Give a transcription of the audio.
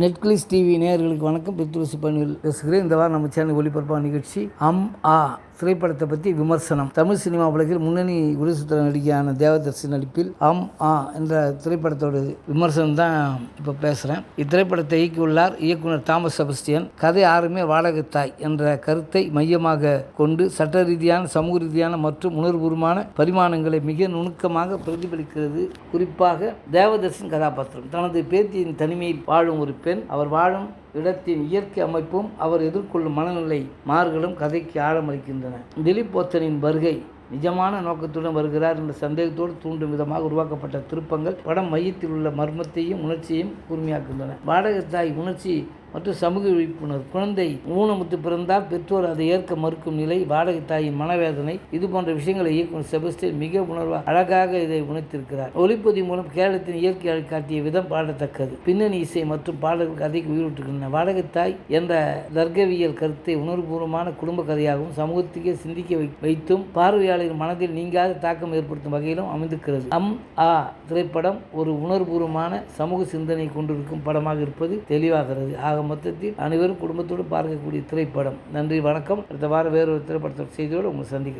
நெட்கிளிஸ் TV நேயர்களுக்கு வணக்கம். பித்துளசி பணியில் பேசுகிறேன். இந்த வாரம் நம்ம சேனல் ஒளிபரப்பான நிகழ்ச்சி அம் ஆ. திரைப்படத்தை பற்றி விமர்சனம். தமிழ் சினிமா உலகில் முன்னணி குருசுத்திர நடிகையான தேவதர்சி நடிப்பில் அம் ஆ என்ற திரைப்படத்தோட விமர்சனம் தான் இப்போ பேசுகிறேன் இத்திரைப்படத்தை இயக்கியுள்ளார் இயக்குனர் தாமஸ் செபஸ்டியன். கதை ஆறுமே வாடகத்தாய் என்ற கருத்தை மையமாக கொண்டு சட்ட ரீதியான சமூக ரீதியான மற்றும் உணர்வுபூர்வமான பரிமாணங்களை மிக நுணுக்கமாக பிரதிபலிக்கிறது. குறிப்பாக தேவதர்சின் கதாபாத்திரம். தனது பேத்தியின் தனிமையில் வாழும் ஒரு பெண். அவர் வாழும் இடத்தின் இயற்கை அமைப்பும் அவர் எதிர்கொள்ளும் மனநிலை மாறுகளும் கதைக்கு ஆழமளிக்கின்றன. திலீப் போத்தனின் வருகை நிஜமான நோக்கத்துடன் வருகிறார் என்ற சந்தேகத்தோடு தூண்டும் விதமாக உருவாக்கப்பட்ட திருப்பங்கள் படம் மையத்தில் உள்ள மர்மத்தையும் உணர்ச்சியையும் கூர்மையாக்குகின்றன. வாடகத்தாய் உணர்ச்சி மற்றும் சமூக விழிப்புணர்வு. குழந்தை ஊனமுத்து பிறந்தால் பெற்றோர் அதை ஏற்க மறுக்கும் நிலை வாடகை தாயின் மனவேதனை இது போன்ற விஷயங்களை இயக்குநர் செபஸ்டியன் மிக உணர்வாக அழகாக இதை உணர்த்திருக்கிறார். ஒளிப்பதிவு மூலம் கேரளத்தின் இயற்கை காட்டிய விதம் பாடத்தக்கது. பின்னணி இசை மற்றும் பாடல்கள் கதைக்கு உயிரூட்டுகின்றன. வாடகை தாய் என்ற தர்க்கவியல் கருத்தை உணர்வுபூர்வமான குடும்ப கதையாகவும் சமூகத்துக்கே சிந்திக்க வை- வைத்தும் பார்வையாளரின் மனதில் நீங்காத தாக்கம் ஏற்படுத்தும் வகையிலும் அமைந்திருக்கிறது. அம் ஆ திரைப்படம் ஒரு உணர்வுபூர்வமான சமூக சிந்தனை கொண்டிருக்கும் படமாக இருப்பது தெளிவாகிறது. ஆக மொத்தத்தில் அனைவரும் குடும்பத்தோடு பார்க்கக்கூடிய திரைப்படம். நன்றி வணக்கம். அடுத்த வாரம் வேறொரு திரைப்படத்தோட செய்தியோடு உங்களை சந்திக்கிறேன்.